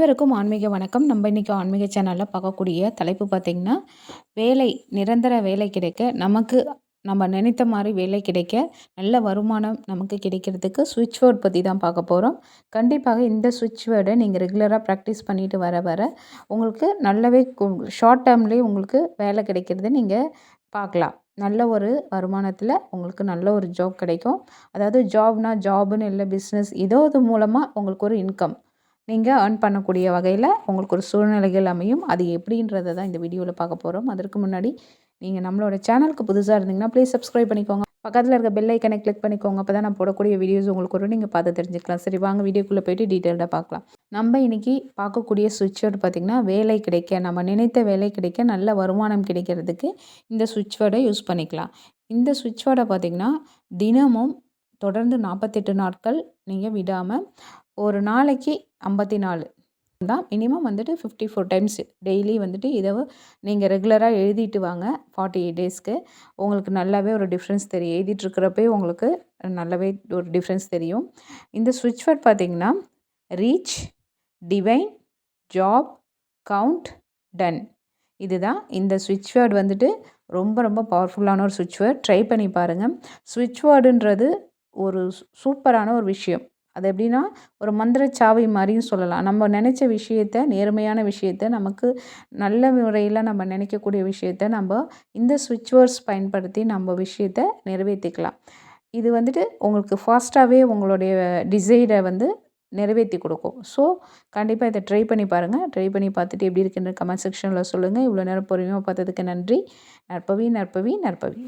அனைவருக்கும் ஆன்மீக வணக்கம். நம்ம இன்றைக்கி ஆன்மீக சேனலில் பார்க்கக்கூடிய தலைப்பு பார்த்திங்கன்னா வேலை நிரந்தர வேலை கிடைக்க நமக்கு நம்ம நினைத்த மாதிரி வேலை கிடைக்க நல்ல வருமானம் நமக்கு கிடைக்கிறதுக்கு சுவிட்ச் வேர்ட் பற்றி தான் பார்க்க போகிறோம் கண்டிப்பாக இந்த சுவிட்ச் வேர்டை நீங்கள் ரெகுலராக ப்ராக்டிஸ் பண்ணிட்டு வர வர உங்களுக்கு நல்லாவே ஷார்ட் டேர்ம்லேயே உங்களுக்கு வேலை கிடைக்கிறது நீங்கள் பார்க்கலாம். நல்ல ஒரு வருமானத்தில் உங்களுக்கு நல்ல ஒரு ஜாப் கிடைக்கும். அதாவது ஜாப்னா ஜாப்னு இல்லை பிஸ்னஸ் ஏதோ இது மூலமாக உங்களுக்கு ஒரு இன்கம் நீங்கள் ஏர்ன் பண்ணக்கூடிய வகையில் உங்களுக்கு ஒரு சூழ்நிலைகள் அமையும். அது எப்படின்றத தான் இந்த வீடியோவில் பார்க்க போகிறோம் அதற்கு முன்னாடி நீங்கள் நம்மளோட சேனலுக்கு புதுசாக இருந்தீங்கன்னா ப்ளீஸ் சப்ஸ்கிரைப் பண்ணிக்கோங்க. பக்கத்தில் இருக்க பெல் ஐக்கனை கிளிக் பண்ணிக்கோங்க. அப்போ தான் நான் போடக்கூடிய வீடியோஸ் உங்களுக்கு ஒரு நீங்கள் பார்த்து தெரிஞ்சுக்கலாம். சரி வாங்க வீடியோக்குள்ளே போய்ட்டு டீட்டெயில்டாக பார்க்கலாம். நம்ம இன்றைக்கி பார்க்கக்கூடிய சுவிட்ச் வேர்டு பார்த்திங்கன்னா வேலை கிடைக்க நம்ம நினைத்த வேலை கிடைக்க நல்ல வருமானம் கிடைக்கிறதுக்கு இந்த சுவிட்ச் வேர்டை யூஸ் பண்ணிக்கலாம். இந்த சுவிட்ச் வேர்டை பார்த்திங்கன்னா தினமும் தொடர்ந்து நாற்பத்தெட்டு நாட்கள் நீங்கள் விடாமல் ஒரு நாளைக்கு ஐம்பத்தி நாலு. தான் மினிமம் வந்துட்டு ஃபிஃப்டி ஃபோர் டைம்ஸ் டெய்லி வந்துட்டு இதை நீங்கள் ரெகுலராக எழுதிட்டு வாங்க ஃபார்ட்டி எயிட் டேஸ்க்கு உங்களுக்கு நல்லாவே ஒரு டிஃப்ரென்ஸ் தெரியும். எழுதிட்டுருக்கிறப்பே உங்களுக்கு நல்லாவே ஒரு டிஃப்ரென்ஸ் தெரியும். இந்த சுவிட்ச் வேர்ட் பார்த்திங்கன்னா reach divine job count done இதுதான் இந்த சுவிட்ச் வேர்டு வந்துட்டு ரொம்ப ரொம்ப பவர்ஃபுல்லான ஒரு சுவிட்ச் வேர்டு ட்ரை பண்ணி பாருங்கள் சுவிட்ச் வேர்டுன்றது ஒரு சூப்பரான ஒரு விஷயம். அது எப்படின்னா ஒரு மந்திர சாவி மாதிரியும் சொல்லலாம். நம்ம நினச்ச விஷயத்த நேர்மையான விஷயத்த நமக்கு நல்ல முறையில் நம்ம நினைக்கக்கூடிய விஷயத்த நம்ம இந்த சுவிட்ச் வேர்ட்ஸ் பயன்படுத்தி நம்ம விஷயத்த நிறைவேற்றிக்கலாம் இது வந்துட்டு உங்களுக்கு ஃபாஸ்ட்டாகவே உங்களுடைய டிசைரை வந்து நிறைவேற்றி கொடுக்கும். ஸோ கண்டிப்பாக இதை ட்ரை பண்ணி பாருங்கள் ட்ரை பண்ணி பார்த்துட்டு எப்படி இருக்குன்னு கமெண்ட் செக்ஷனில் சொல்லுங்கள் இவ்வளோ நேரம் பொறுமையாக பார்த்ததுக்கு நன்றி. நற்பவி நற்பவி நற்பவி.